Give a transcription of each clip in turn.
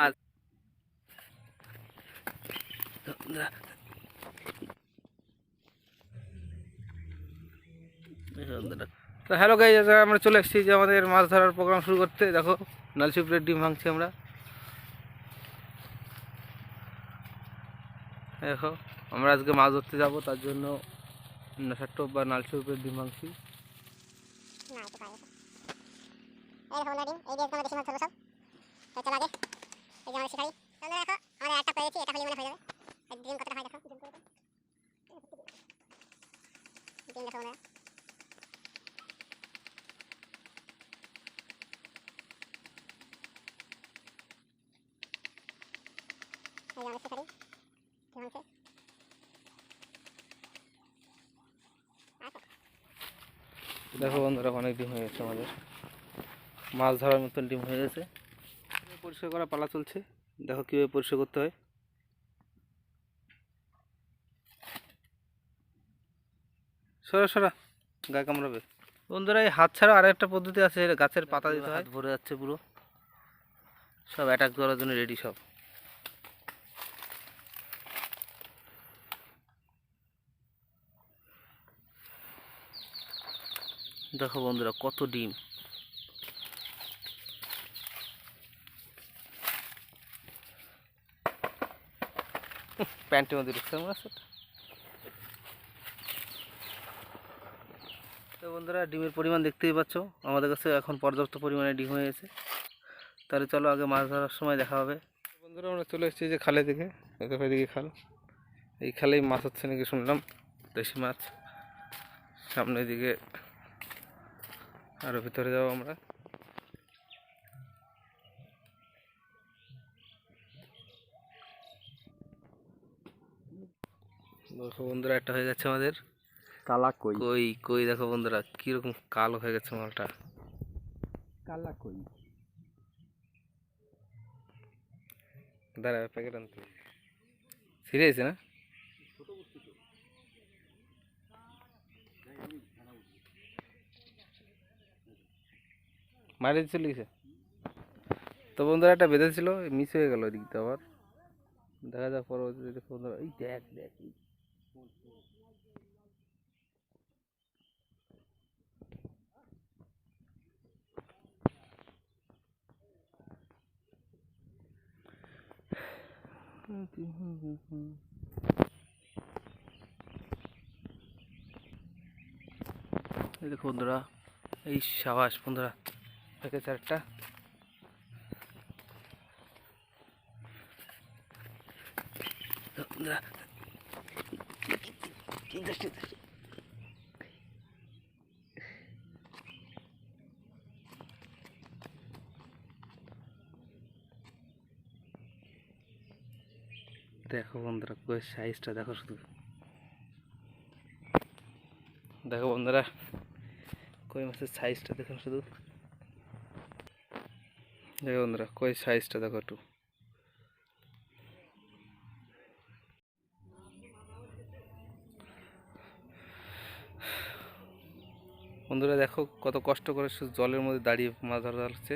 মাছ তো hello guy আমরা চলে এসেছি যে আমাদের মাছ ধরার প্রোগ্রাম শুরু করতে। দেখো নালচিপুরের ডিম ভাঙছি আমরা। দেখো, আমরা আজকে মাছ ধরতে যাব, তার জন্য নেশার টোপ বা নালচিপুরের ডিম ভাঙছি। এই দেখো ডিম, এই আমরা বেশি মাছ ধরবো সব। চলো আগে। এই যে আমাদের দেখো আমরা একটা পেয়েছি এটা হলে মনে হয়ে যাবে। ডিম কতটা হয় দেখো দেখো। আমাদের দেখো বন্ধুরা, অনেক ডিম হয়ে গেছে আমাদের। মাছ ধরার মতন ডিম হয়ে গেছে। পরিষ্কার করা, পালা চলছে। দেখো কীভাবে পরিষ্কার করতে হয়। সরা সরা। গায়ে কামড়াবে। বন্ধুরা, এই হাত ছাড়া আর একটা পদ্ধতি আছে গাছের পাতা দিতে হয়। ভরে যাচ্ছে পুরো। সব অ্যাটাক করার জন্য রেডি সব। দেখো বন্ধুরা, কত ডিম। প্যান্টের মধ্যে ঢুকছে সেটা তো? বন্ধুরা, ডিমের পরিমাণ দেখতেই পাচ্ছ। আমাদের কাছে এখন পর্যাপ্ত পরিমাণে ডিম হয়ে গেছে। তাহলে চলো আগে মাছ ধরার সময় দেখা হবে। বন্ধুরা, আমরা চলে এসেছি যে খালে দিকে। এদিকে খাল। এই খালেই মাছ হচ্ছে নাকি শুনলাম, দেশি মাছ। সামনের দিকে আরও ভিতরে যাব আমরা। দেখো বন্ধুরা একটা হয়ে গেছে আমাদের। কালা কই? কই কই দেখো বন্ধুরা কীরকম কালো হয়ে গেছে মালটা। কালা কই? দাঁড়া প্যাকেট আনতে সিরিয়াস না? মারি চলে গেছে? তো বন্ধুরা একটা বেঁধেছিল মিস হয়ে গেল ওদিকটা আবার। দেখা যাক পরবর্তী দেখো বন্ধুরা এই দেখ দেখ দেখো বন্ধুরা এই সাবাস বন্ধুরা প্যাকেজ একটা। বন্ধুরা দেখো বন্ধুরা কই সাইজটা দেখো শুধু। দেখো বন্ধুরা, কই মাছের সাইজটা দেখো শুধু। দেখো বন্ধুরা, কই সাইজটা দেখো একটু। বন্ধুরা দেখো কত কষ্ট করে শুধু জলের মধ্যে দাঁড়িয়ে মাছ ধরা হচ্ছে।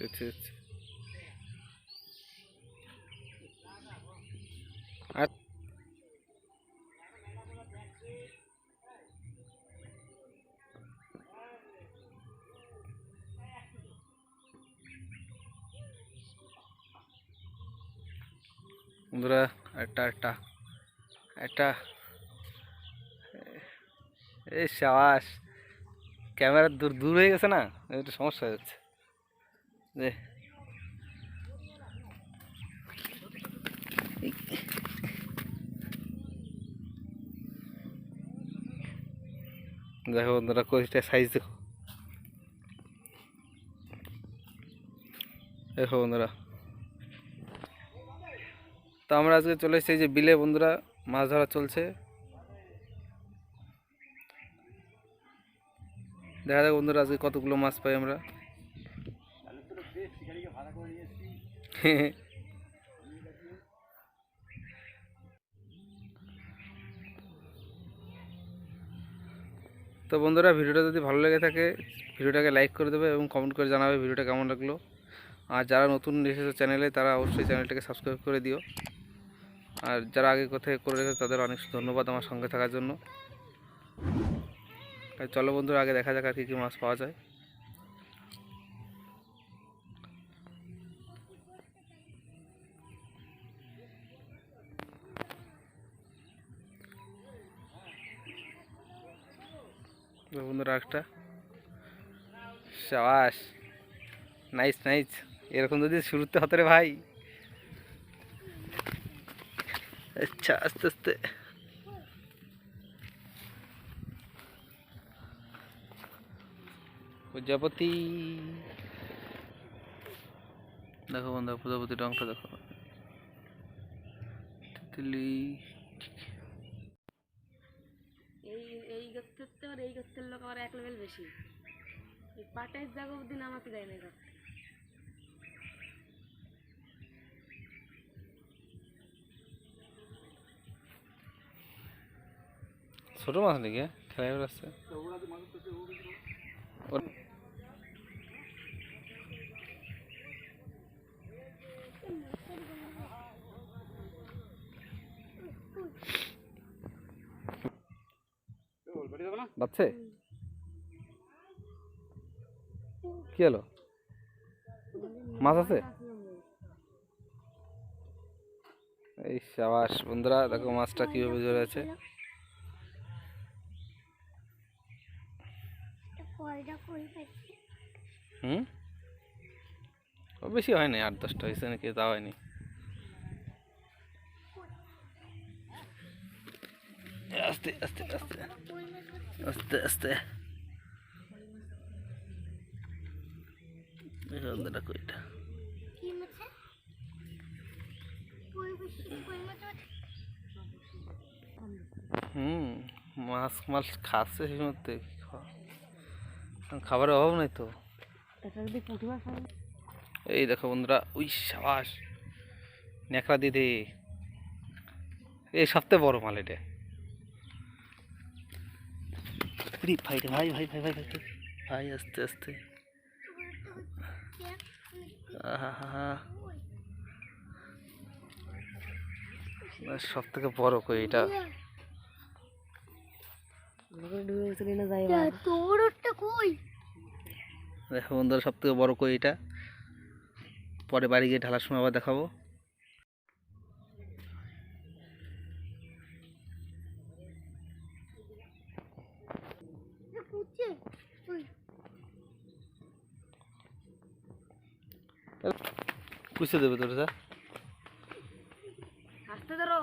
দেখছি দেখছি আর বন্ধুরা একটা একটা একটা এই সাবাস ক্যামেরা দূর দূর হয়ে গেছে না একটু সমস্যা হয়ে যাচ্ছে যে দেখো বন্ধুরা কোচটা সাইজ দেখো। দেখো বন্ধুরা। তো আমরা আজকে চলে এসেছি যে বিলে বন্ধুরা, মাছ ধরা চলছে। দেখা যাক বন্ধুরা আজকে কতগুলো মাছ পাই আমরা। তো বন্ধুরা, ভিডিওটা যদি ভালো লেগে থাকে, ভিডিওটাকে লাইক করে দেবে এবং কমেন্ট করে জানাবে ভিডিওটা কেমন লাগল। আর যারা নতুন এসেছে চ্যানেলে তারা অবশ্যই চ্যানেলটাকে সাবস্ক্রাইব করে দিও। আর যারা আগে কোথায় করে রেখেছে, তাদের অনেক ধন্যবাদ আমার সঙ্গে থাকার জন্য। চলো বন্ধুরা, আগে দেখা যাক আর কী কী মাছ পাওয়া যায়। বন্ধুরা একটা সাবাস। Nice nice. এরকম যদি শুরুতে হতো রে ভাই। আচ্ছা আস্তে আস্তে। প্রজাপতি। দেখো বন্ধু প্রজাপতির রংটা দেখো। তিতলি। এই এই গর্তের তো আর এই গর্তের লোক আবার এক লেভেল বেশি। এই পাটের জায়গা অবধি নামাতে দেয় না গর্তে ছোট মাছ নাকি? খেলাই বেড়াচ্ছে বাচ্চে কি হলো? মাছ আছে? এই সাবাস বন্ধুরা দেখো মাছটা কীভাবে জড়ে আছে। হুম? বেশি হয়নি আট দশটা হয়েছে নাকি তা হয়নি। আস্তে আস্তে আস্তে। আস্তে আস্তে। বন্ধুরা কইটা হুম মাছ মাছ খাচ্ছে সেই মধ্যে খাবারের অভাব নাই তো। এই দেখো বন্ধুরা উই সাবাস। ন্যাকড়া দিদি এই সবথেকে বড় মাল এটা। রে ভাই রে ভাই ভাই ভাই ভাই ভাই ভাই। আস্তে আস্তে সব থেকে বড় কই এটা? দেখো বন্ধুরা সব থেকে বড় কই এটা? পরে বাড়ি গিয়ে ঢালার সময় আবার দেখাবো। কুচে দেবে তোর যা। আসতে ধরো।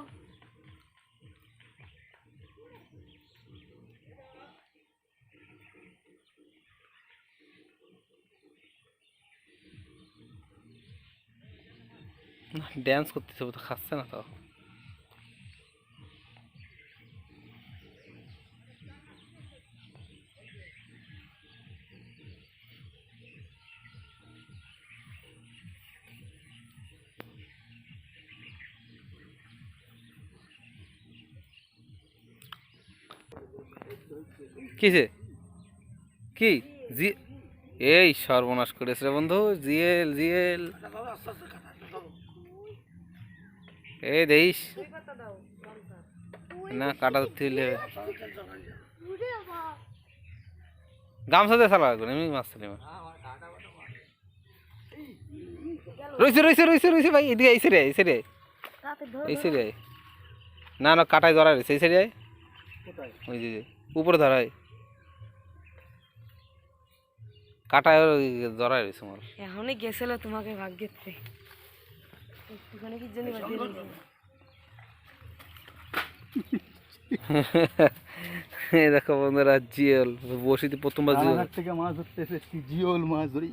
ড্যান্স করতেছে তো খাচ্ছে না তো। কিসে কি? জি এই সর্বনাশ করেছে রে বন্ধু জিএল জিএল। এই দেইস না কাটা হলে গামছা দিয়ে সালা লাগবে এমনি মাছ চালি মাছ রয়েছে রয়েছে রয়েছে রয়েছে ভাই এদিকে এই তাতে ধরো এই সাইডে না। না কাটায় ধরা রয়েছে এই সাইডে ওই যে, উপরে ধরায় কাটায় ধরায় রয়েছে আমার এখনই গেছিল তোমাকে ভাগ্যেতে কি এই দেখো বন্ধুরা জিএল বসিতে প্রথমবার রানাঘাট থেকে মাছ ধরতে এসেছি জিওল মাছ ধরি।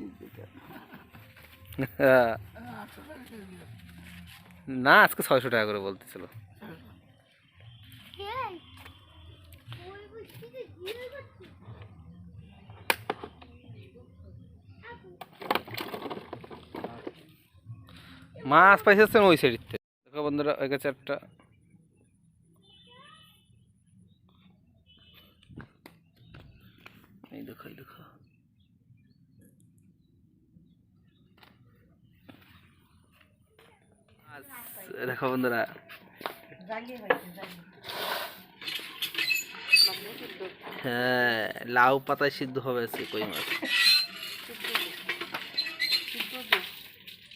না আজকে ছয়শো টাকা করে বলতেছিল। মাছ পাইছেন ওই সাইডতে দেখো বন্ধুরা, ওই গেছে একটা। এই দেখো এই দেখো। দেখো বন্ধুরা। হ্যাঁ লাউ পাতায় সিদ্ধ হবে কই মাছ?